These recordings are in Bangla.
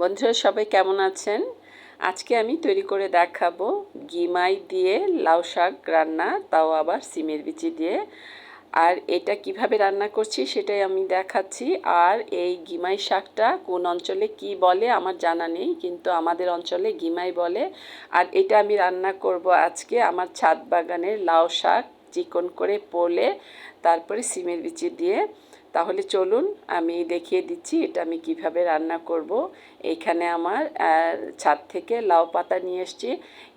বন্ধুরা, সবাই কেমন আছেন? আজকে আমি তৈরি করে দেখাবো গিমাই দিয়ে লাউ শাক রান্না, তাও আবার সিমের বিচি দিয়ে। আর এটা কীভাবে রান্না করছি সেটাই আমি দেখাচ্ছি। আর এই গিমাই শাকটা কোন অঞ্চলে কি বলে আমার জানা নেই, কিন্তু আমাদের অঞ্চলে গিমাই বলে। আর এটা আমি রান্না করব আজকে আমার ছাদ বাগানের লাউ শাক, চিকন করে পোলে, তারপরে সিমের বিচি দিয়ে। তাহলে চলুন আমি দেখিয়ে দিচ্ছি এটা আমি কীভাবে রান্না করব। এইখানে আমার ছাদ থেকে লাউ পাতা নিয়ে এসছি।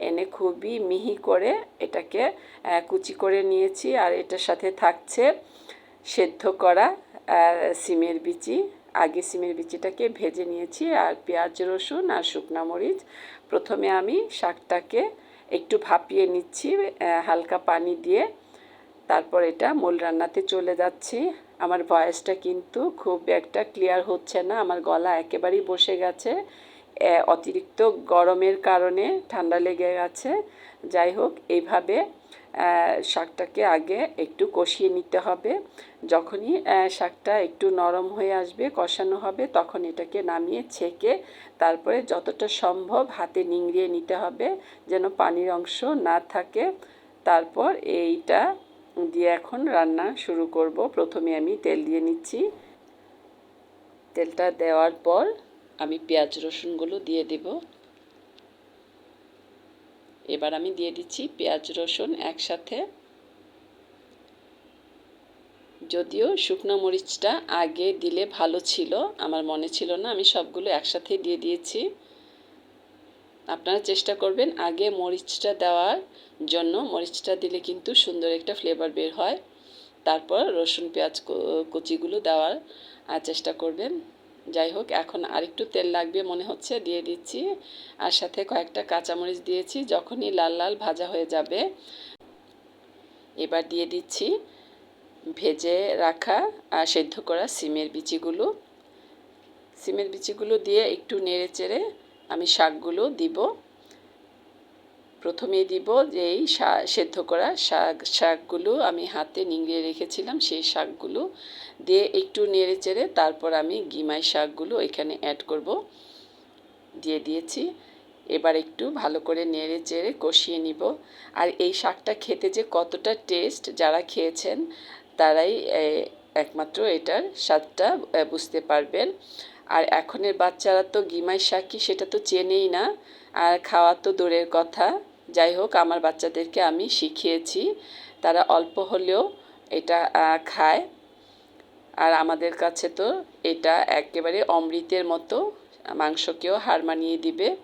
এনে খুবই মিহি করে এটাকে কুচি করে নিয়েছি আর এটার সাথে থাকছে সেদ্ধ করা সিমের বিচি। আগে সিমের বিচিটাকে ভেজে নিয়েছি আর পেঁয়াজ, রসুন আর শুকনা মরিচ। প্রথমে আমি শাকটাকে একটু ভাপিয়ে নিচ্ছি হালকা পানি দিয়ে। তারপর এটা মূল রান্নাতে চলে যাচ্ছি। আমার ভয়েসটা কিন্তু খুব একটা ক্লিয়ার হচ্ছে না, আমার গলা একেবারেই বসে গেছে। অতিরিক্ত গরমের কারণে ঠান্ডা লেগে গেছে। যাই হোক, এইভাবে শাকটাকে আগে একটু কষিয়ে নিতে হবে। যখনই শাকটা একটু নরম হয়ে আসবে, কষানো হবে, তখন এটাকে নামিয়ে ছেঁকে তারপরে যতটা সম্ভব হাতে নিংড়িয়ে নিতে হবে, যেন পানির অংশ না থাকে। তারপর এইটা দিয়ে এখন রান্না শুরু করব। প্রথমে আমি তেল দিয়ে নিচ্ছি। তেলটা দেওয়ার পর আমি পেঁয়াজ রসুনগুলো দিয়ে দেব। এবার আমি দিয়ে দিচ্ছি পেঁয়াজ রসুন একসাথে। যদিও শুকনো মরিচটা আগে দিলে ভালো ছিল, আমার মনে ছিল না, আমি সবগুলো একসাথেই দিয়ে দিয়েছি। আপনারা চেষ্টা করবেন আগে মরিচটা দেওয়ার জন্য। মরিচটা দিলে কিন্তু সুন্দর একটা ফ্লেভার বের হয়। তারপর রসুন, পেঁয়াজ কুচিগুলো দেওয়ার চেষ্টা করবেন। যাই হোক, এখন আরেকটু তেল লাগবে মনে হচ্ছে, দিয়ে দিচ্ছি। আর সাথে কয়েকটা কাঁচামরিচ দিয়েছি, যখনই লাল লাল ভাজা হয়ে যাবে। এবার দিয়ে দিচ্ছি ভেজে রাখা আর সেদ্ধ করা সিমের বিচিগুলো। সিমের বিচিগুলো দিয়ে একটু নেড়ে চেড়ে আমি শাকগুলো দিব। প্রথমেই দিব যে এই সেদ্ধ করা শাক, শাকগুলো আমি হাতে নিংড়িয়ে রেখেছিলাম, সেই শাকগুলো দিয়ে একটু নেড়ে চেড়ে তারপর আমি গিমাই শাকগুলো এখানে অ্যাড করব। দিয়ে দিয়েছি। এবার একটু ভালো করে নেড়ে চেড়ে কষিয়ে নিব। আর এই শাকটা খেতে যে কতটা টেস্ট যারা খেয়েছেন, তারাই একমাত্র এটার স্বাদটা বুঝতে পারবেন। আর এখনের বাচ্চারা তো গিমাই সাক্ষী, সেটা তো চেনেই না। আর খাওয়া তো দূরের কথা। যাই হোক, আমার বাচ্চাদেরকে আমি শিখিয়েছি। তারা অল্প হলেও এটা খায়। আর আমাদের কাছে তো এটা একেবারে অমৃতের মতো। মাংসকেও হার মানিয়ে দিবে।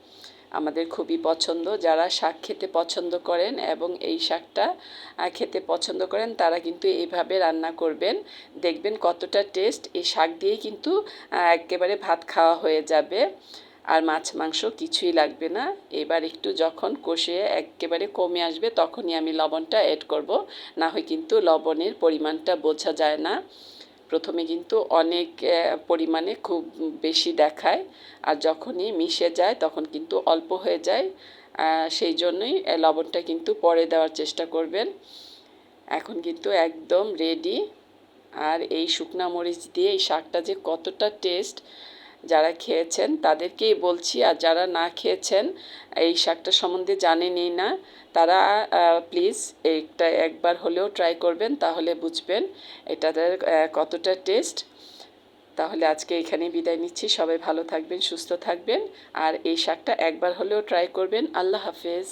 আমাদের খুবই পছন্দ। যারা শাক খেতে পছন্দ করেন এবং এই শাকটা খেতে পছন্দ করেন, তারা কিন্তু এইভাবে রান্না করবেন। দেখবেন কতটা টেস্ট এই শাক দিয়েই কিন্তু একেবারে ভাত খাওয়া হয়ে যাবে। আর মাছ, মাংস কিছুই লাগবে না। এবার একটু যখন কষিয়ে একেবারে কমে আসবে, তখনই আমি লবণটা অ্যাড করব। না হয় কিন্তু লবণের পরিমাণটা বোঝা যায় না। প্রথমে কিন্তু অনেক পরিমাণে খুব বেশি দেখায়। আর যখনই মিশে যায়, তখন কিন্তু অল্প হয়ে যায়। সেই জন্যই লবণটা কিন্তু পরে দেওয়ার চেষ্টা করবেন। এখন কিন্তু একদম রেডি আর এই শুকনা মরিচ দিয়ে এই শাকটা যে কতটা টেস্ট যারা খেয়েছেন তাদেরকেই বলছি, আর যারা না খেয়েছেন, এই শাকটা সম্বন্ধে জানেনই না। তারা প্লিজ এইটা একবার হলেও ট্রাই করবেন, তাহলে বুঝবেন এটাদের কতটা টেস্ট তাহলে আজকে এখানে বিদায় নিচ্ছি। সবাই ভালো থাকবেন, সুস্থ থাকবেন, আর এই শাকটা একবার হলেও ট্রাই করবেন। আল্লাহ হাফেজ।